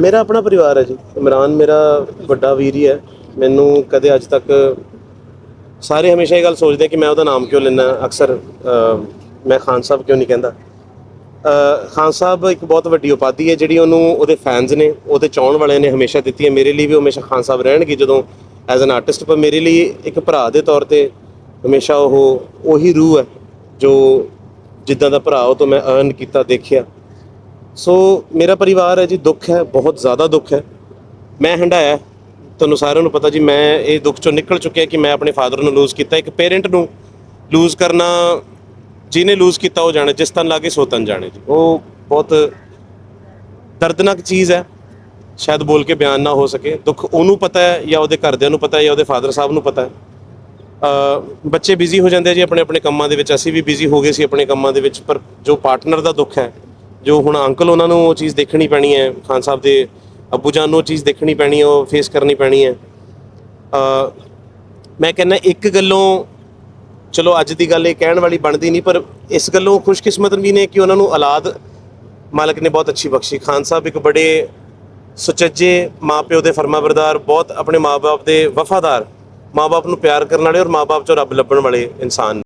ਮੇਰਾ ਆਪਣਾ ਪਰਿਵਾਰ ਹੈ ਜੀ। ਇਮਰਾਨ ਮੇਰਾ ਵੱਡਾ ਵੀਰ ਹੀ ਹੈ। ਮੈਨੂੰ ਕਦੇ ਅੱਜ ਤੱਕ ਸਾਰੇ ਹਮੇਸ਼ਾ ਇਹ ਗੱਲ ਸੋਚਦੇ ਕਿ ਮੈਂ ਉਹਦਾ ਨਾਮ ਕਿਉਂ ਲੈਣਾ ਅਕਸਰ ਮੈਂ ਖਾਨ ਸਾਹਿਬ ਕਿਉਂ ਨਹੀਂ ਕਹਿੰਦਾ। ਖਾਨ ਸਾਹਿਬ ਇੱਕ ਬਹੁਤ ਵੱਡੀ ਉਪਾਧੀ ਹੈ ਜਿਹੜੀ ਉਹਨੂੰ ਉਹਦੇ ਫੈਨਸ ਨੇ, ਉਹਦੇ ਚਾਹਣ ਵਾਲਿਆਂ ਨੇ ਹਮੇਸ਼ਾ ਦਿੱਤੀ ਹੈ। ਮੇਰੇ ਲਈ ਵੀ ਉਹ ਹਮੇਸ਼ਾ ਖਾਨ ਸਾਹਿਬ ਰਹਿਣਗੇ ਜਦੋਂ ਐਜ਼ ਐਨ ਆਰਟਿਸਟ ਪਰ ਮੇਰੇ ਲਈ ਇੱਕ ਭਰਾ ਦੇ ਤੌਰ ਤੇ ਹਮੇਸ਼ਾ ਉਹ ਉਹੀ ਰੂਹ ਹੈ ਜੋ ਜਿੱਦਾਂ ਦਾ ਭਰਾ ਉਹ ਤੋਂ ਮੈਂ ਅਰਨ ਕੀਤਾ, ਦੇਖਿਆ। ਸੋ ਮੇਰਾ ਪਰਿਵਾਰ ਹੈ ਜੀ, ਦੁੱਖ ਹੈ, ਬਹੁਤ ਜ਼ਿਆਦਾ ਦੁੱਖ ਹੈ। ਮੈਂ ਹੰਡਾਇਆ ਤੁਹਾਨੂੰ ਸਾਰਿਆਂ ਨੂੰ ਪਤਾ ਜੀ, ਮੈਂ ਇਹ ਦੁੱਖ ਚੋਂ ਨਿਕਲ ਚੁੱਕਿਆ ਕਿ ਮੈਂ ਆਪਣੇ ਫਾਦਰ ਨੂੰ ਲੂਜ਼ ਕੀਤਾ। ਇੱਕ ਪੇਰੈਂਟ ਨੂੰ ਲੂਜ਼ ਕਰਨਾ, ਜਿਹਨੇ ਲੂਜ਼ ਕੀਤਾ ਉਹ ਜਾਣੇ, ਜਿਸ ਤਨ ਲਾਗੇ ਸੋ ਤਨ ਜਾਣੇ ਜੀ। ਉਹ ਬਹੁਤ ਦਰਦਨਾਕ ਚੀਜ਼ ਹੈ। ਸ਼ਾਇਦ ਬੋਲ ਕੇ ਬਿਆਨ ਨਾ ਹੋ ਸਕੇ। ਦੁੱਖ ਉਹਨੂੰ ਪਤਾ ਹੈ ਜਾਂ ਉਹਦੇ ਘਰਦਿਆਂ ਨੂੰ ਪਤਾ ਹੈ ਜਾਂ ਉਹਦੇ ਫਾਦਰ ਸਾਹਿਬ ਨੂੰ ਪਤਾ ਹੈ। ਬੱਚੇ ਬਿਜ਼ੀ ਹੋ ਜਾਂਦੇ ਆ ਜੀ ਆਪਣੇ ਆਪਣੇ ਕੰਮਾਂ ਦੇ ਵਿੱਚ। ਅਸੀਂ ਵੀ ਬਿਜ਼ੀ ਹੋ ਗਏ ਸੀ ਆਪਣੇ ਕੰਮਾਂ ਦੇ ਵਿੱਚ, ਪਰ ਜੋ ਪਾਰਟਨਰ ਦਾ ਦੁੱਖ ਹੈ ਜੋ ਹੁਣ ਅੰਕਲ ਉਹਨਾਂ ਨੂੰ ਉਹ ਚੀਜ਼ ਦੇਖਣੀ ਪੈਣੀ ਹੈ ਖਾਨ ਸਾਹਿਬ ਦੇ ਅੱਬੂ ਜਾਨ ਨੂੰ ਉਹ ਚੀਜ਼ ਦੇਖਣੀ ਪੈਣੀ ਹੈ ਉਹ ਫੇਸ ਕਰਨੀ ਪੈਣੀ ਹੈ। ਅ, ਮੈਂ ਕਹਿੰਦਾ ਇੱਕ ਗੱਲੋਂ ਚਲੋ ਅੱਜ ਦੀ ਗੱਲ ਇਹ ਕਹਿਣ ਵਾਲੀ ਬਣਦੀ ਨਹੀਂ ਪਰ ਇਸ ਗੱਲੋਂ ਖੁਸ਼ਕਿਸਮਤ ਵੀ ਨੇ ਕਿ ਉਹਨਾਂ ਨੂੰ ਔਲਾਦ ਮਾਲਕ ਨੇ ਬਹੁਤ ਅੱਛੀ ਬਖਸ਼ੀ। ਖਾਨ ਸਾਹਿਬ ਇੱਕ ਬੜੇ ਸੁਚੱਜੇ ਮਾਪਿਓ ਦੇ ਫਰਮਾਬਰਦਾਰ ਬਹੁਤ ਆਪਣੇ ਮਾਪੇ ਦੇ ਵਫਾਦਾਰ ਮਾਪੇ ਨੂੰ ਪਿਆਰ ਕਰਨ ਵਾਲੇ ਔਰ ਮਾਪੇ ਚੋਂ ਰੱਬ ਲੱਭਣ ਵਾਲੇ ਇਨਸਾਨ